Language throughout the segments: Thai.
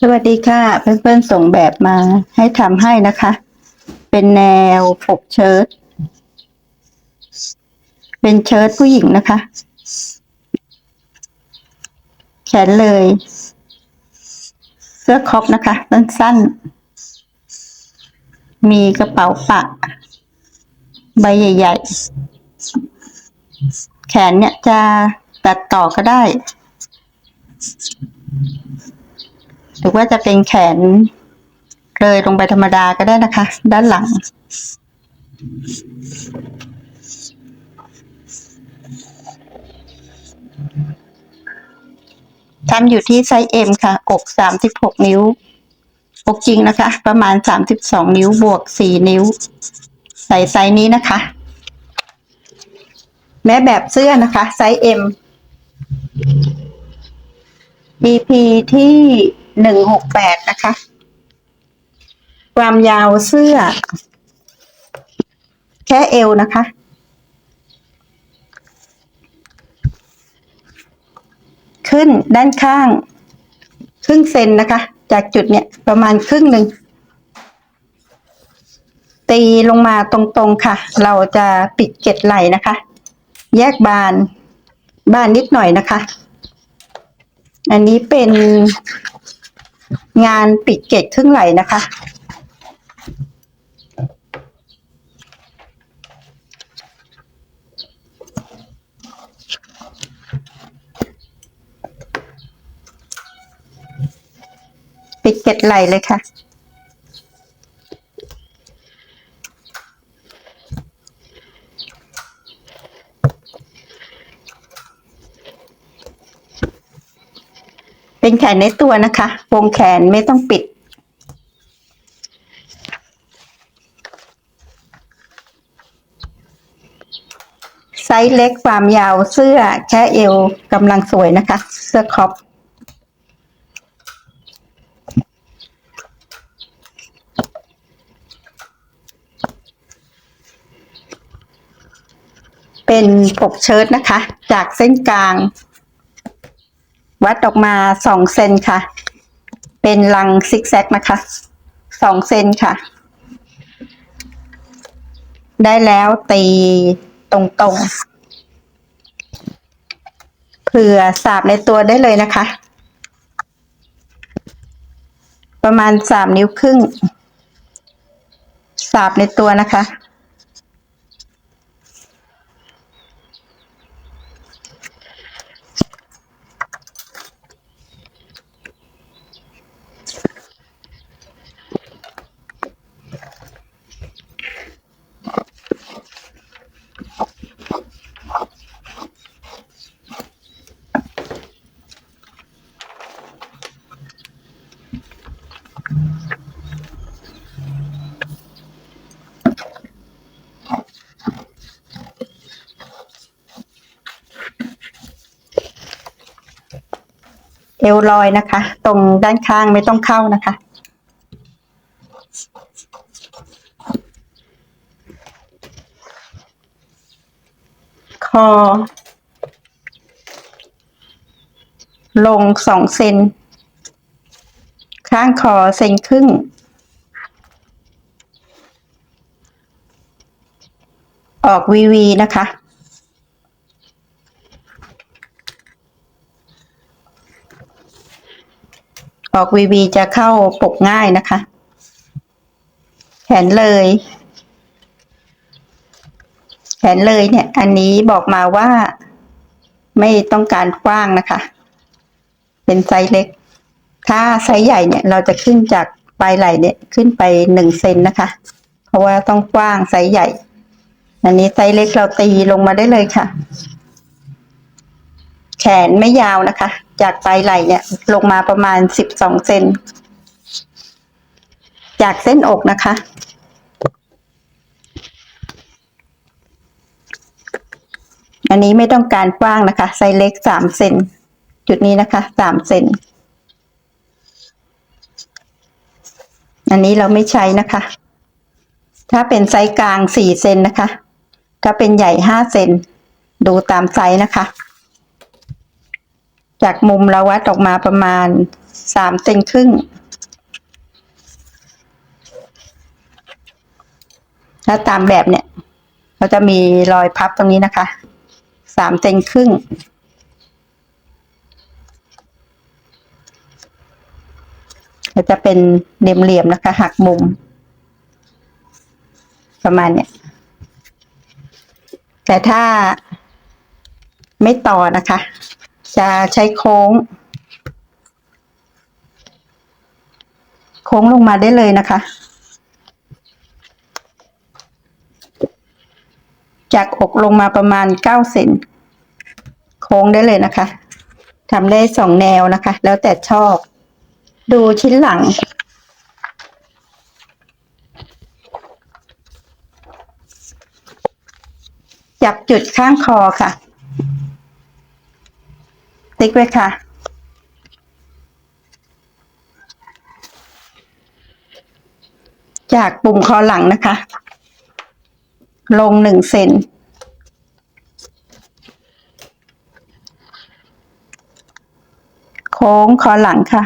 สวัสดีค่ะ เพื่อนๆส่งแบบมาให้ทำให้นะคะ เป็นแนวปกเชิ้ตเป็นเชิ้ตผู้หญิงนะคะ แขนเลย เสื้อครอปนะคะ สั้นๆ มีกระเป๋าปะ ใบใหญ่ ๆ แขนเนี่ยจะตัดต่อก็ได้ หรือว่าจะเป็นแขนเลยลงไปธรรมดาก็ได้นะคะ ด้านหลัง ทำอยู่ที่ไซส์ M ค่ะ อกสามสิบหกนิ้ว อกจริงนะคะ ประมาณสามสิบสองนิ้วบวกสี่นิ้ว ใส่ไซส์นี้นะคะ แม้แบบเสื้อนะคะ ไซส์ M EP ที่ หนึ่งหกแปดนะคะ ความยาวเสื้อ แค่เอวนะคะ ขึ้นด้านข้าง ครึ่งเซนนะคะ จากจุดเนี้ยประมาณครึ่งหนึ่ง ตีลงมาตรงๆค่ะ เราจะปิดเกล็ดไหล่นะคะ แยกบานบานนิดหน่อยนะคะ อันนี้เป็น งานปิดเกตครึ่งไหลนะคะ ปิดเกตไหลเลยค่ะ เป็นแขนในตัวนะคะวงแขนไม่ต้องปิด ไซส์เล็กความยาวเสื้อแค่เอวกำลังสวยนะคะ เสื้อครอปเป็นปกเชิ้ตนะคะ จากเส้นกลาง วัดออกมาสองเซนค่ะ เป็นลังซิกแซกนะคะสองเซนค่ะ ได้แล้วตีตรงๆ เผื่อสาบในตัวได้เลยนะคะ ประมาณสามนิ้วครึ่ง สาบในตัวนะคะ เอวลอยนะคะ ตรงด้านข้างไม่ต้องเข้านะคะ คอ ลงสองเซนข้างคอเซนครึ่ง ออกวีวีนะคะ ออกวีวีจะเข้าปกง่ายนะคะ แขนเลย แขนเลยเนี่ย อันนี้บอกมาว่าไม่ต้องการกว้างนะคะ เป็นไซส์เล็ก ถ้าไซส์ใหญ่เนี่ย เราจะขึ้นจากปลายไหล่เนี่ยขึ้นไปหนึ่งเซนนะคะ เพราะว่าต้องกว้างไซส์ใหญ่ อันนี้ไซส์เล็กเราตีลงมาได้เลยค่ะ แขนไม่ยาวนะคะ จากปลายไหล่เนี่ย ลงมาประมาณสิบสองเซนจากเส้นอกนะคะ อันนี้ไม่ต้องการกว้างนะคะ ไซส์เล็กสามเซนจุดนี้นะคะสามเซนอันนี้เราไม่ใช้นะคะ ถ้าเป็นไซส์กลางสี่เซนนะคะ ถ้าเป็นใหญ่ห้าเซนดูตามไซส์นะคะ จากมุมเราวัดออกมาประมาณสามเซนครึ่ง แล้วตามแบบเนี่ย เราจะมีรอยพับตรงนี้นะคะสามเซนครึ่ง ก็จะเป็นเหลี่ยมๆนะคะ หักมุม ประมาณเนี้ยแต่ถ้าไม่ต่อนะคะ จะใช้โค้ง โค้งลงมาได้เลยนะคะ จากอกลงมาประมาณเก้าเซนโค้งได้เลยนะคะทำได้สองแนวนะคะ แล้วแต่ชอบ ดูชิ้นหลังจับจุดข้างคอค่ะ ติ๊กไว้ค่ะ จากปุ่มคอหลังนะคะ ลงหนึ่งเซนโค้งคอหลังค่ะ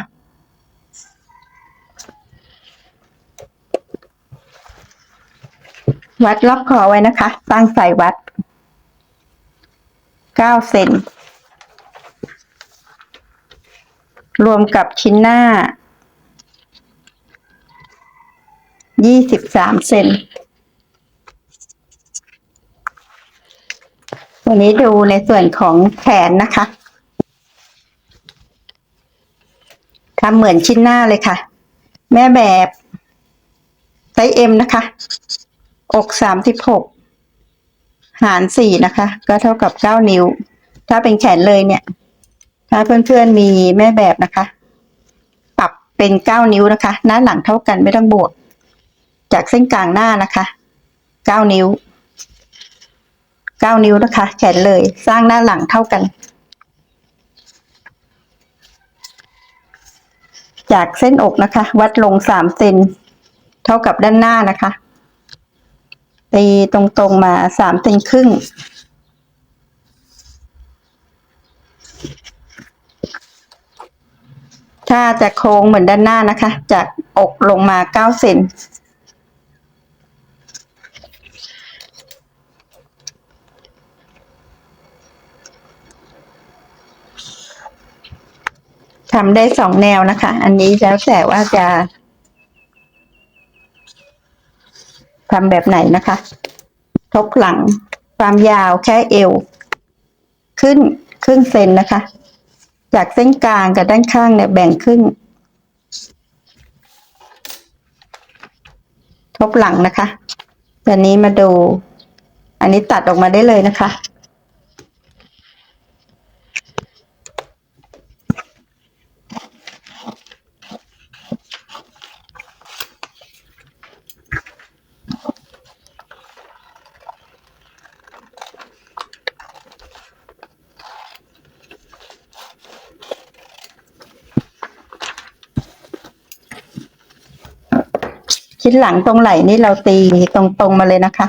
วัดรอบคอไว้นะคะ ตั้งใส่วัดเก้าเซน รวมกับชิ้นหน้ายี่สิบสามเซน วันนี้ดูในส่วนของแขนนะคะทำเหมือนชิ้นหน้าเลยค่ะ แม่แบบไซส์เอ็มนะคะ อกสามสิบหกหารสี่นะคะ ก็เท่ากับเก้านิ้ว ถ้าเป็นแขนเลยเนี่ย ถ้าเพื่อนๆมีแม่แบบนะคะ ปรับเป็นเก้านิ้วนะคะ หน้าหลังเท่ากันไม่ต้องบวก จากเส้นกลางหน้านะคะเก้านิ้วเก้านิ้วนะคะ แขนเลยสร้างหน้าหลังเท่ากัน จากเส้นอกนะคะ วัดลงสามเซนเท่ากับด้านหน้านะคะตีตรงๆมาสามเซนครึ่ง ถ้าจะโค้งเหมือนด้านหน้านะคะ จากอกลงมาเก้าเซนทำได้สองแนวนะคะ อันนี้แล้วแต่ว่าจะทำแบบไหนนะคะ ทบหลังความยาวแค่เอว ขึ้นครึ่งเซนนะคะ จากเส้นกลางกับด้านข้างเนี่ยแบ่งครึ่ง ทบหลังนะคะตอนนี้มาดู อันนี้ตัดออกมาได้เลยนะคะ ชิ้นหลังตรงไหล่นี่เราตีตรงๆมาเลยนะคะ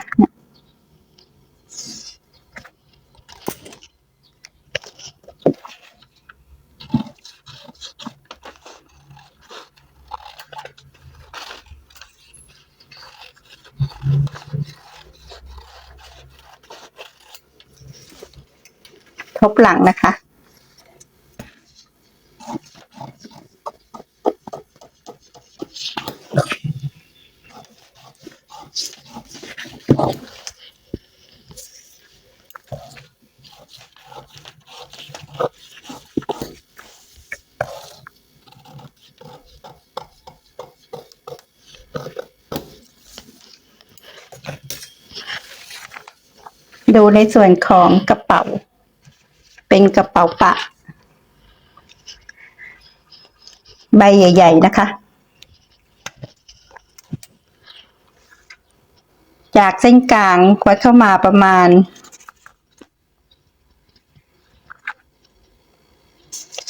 ทบหลังนะคะ ดูในส่วนของกระเป๋า เป็นกระเป๋าปะ ใบใหญ่ ๆ นะคะ จากเส้นกลางวัดเข้ามาประมาณ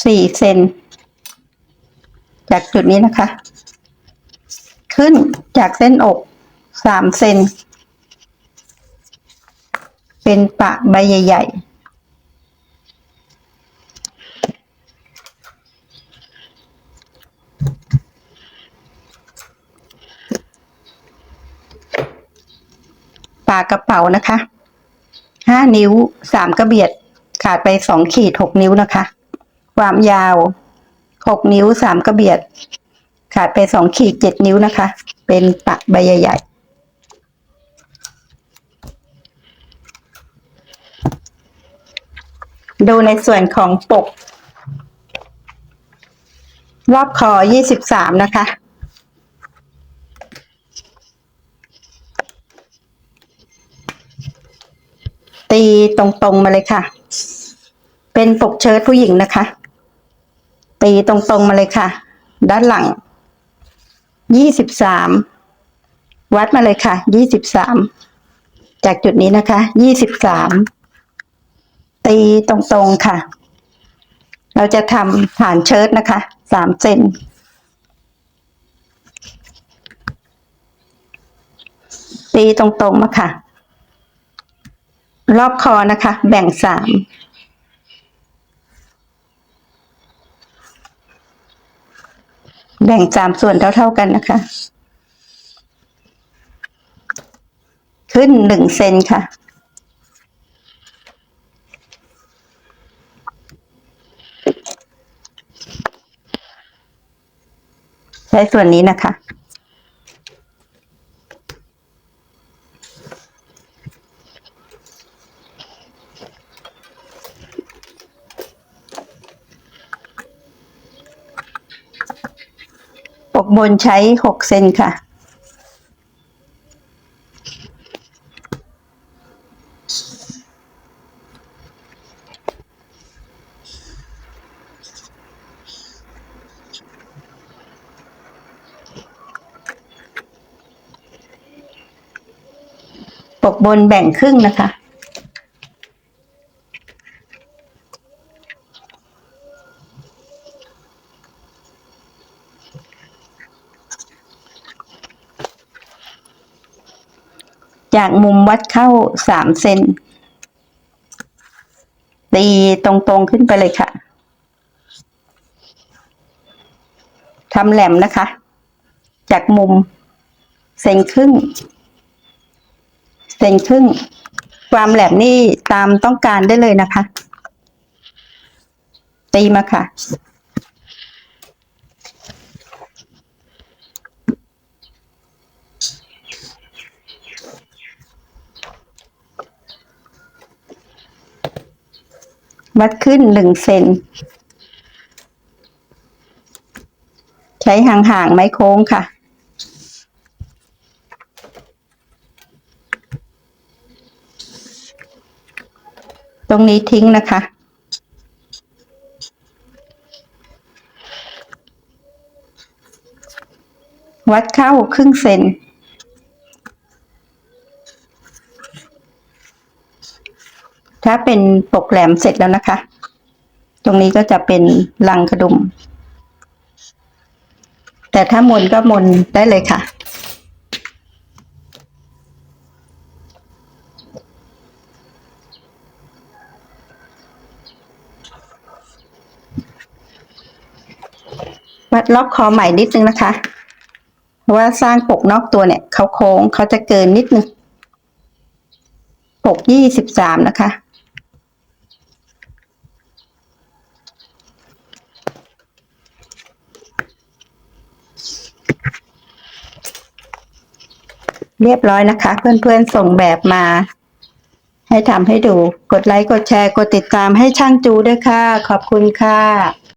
สี่เซนจากจุดนี้นะคะ ขึ้นจากเส้นอกสามเซน เป็นปะใบใหญ่ปากระเป๋านะคะ ห้านิ้วสามกระเบียด ขาดไปสองขีดหกนิ้วนะคะ ความยาวหกนิ้วสามกระเบียด ขาดไปสองขีดเจ็ดนิ้วนะคะ เป็นปะใบใหญ่ ดูในส่วนของปก รอบคอยี่สิบสามนะคะ ตีตรงๆมาเลยค่ะ เป็นปกเชิ้ตผู้หญิงนะคะ ตีตรงๆมาเลยค่ะ ด้านหลังยี่สิบสามวัดมาเลยค่ะยี่สิบสามจากจุดนี้นะคะยี่สิบสาม ตีตรงๆค่ะ เราจะทำฐานเชิ้ตนะคะสามเซนตีตรงๆมาค่ะ รอบคอนะคะ แบ่งสามแบ่งสามส่วนเท่าๆกันนะคะ ขึ้นหนึ่งเซนค่ะ ใช้ส่วนนี้นะคะ ปกบนใช้หกเซนค่ะ ปกบนแบ่งครึ่งนะคะ จากมุมวัดเข้าสามเซนตีตรงๆขึ้นไปเลยค่ะทำแหลมนะคะ จากมุมเซนครึ่ง เซนครึ่ง ความแหลมนี่ตามต้องการได้เลยนะคะ ตีมาค่ะ วัดขึ้นหนึ่งเซนใช้ห่างๆไม้โค้งค่ะ ตรงนี้ทิ้งนะคะ วัดเข้าครึ่งเซนถ้าเป็นปกแหลมเสร็จแล้วนะคะ ตรงนี้ก็จะเป็นลังกระดุม แต่ถ้ามนก็มนได้เลยค่ะ ล็อกคอใหม่นิดนึงนะคะ เพราะว่าสร้างปกนอกตัวเนี่ยเขาโค้งเขาจะเกินนิดนึงปกยี่สิบสามนะคะเรียบร้อยนะคะ เพื่อนๆส่งแบบมา ให้ทำให้ดูกดไลค์กดแชร์ กดติดตามให้ช่างจูด้วยค่ะ ขอบคุณค่ะ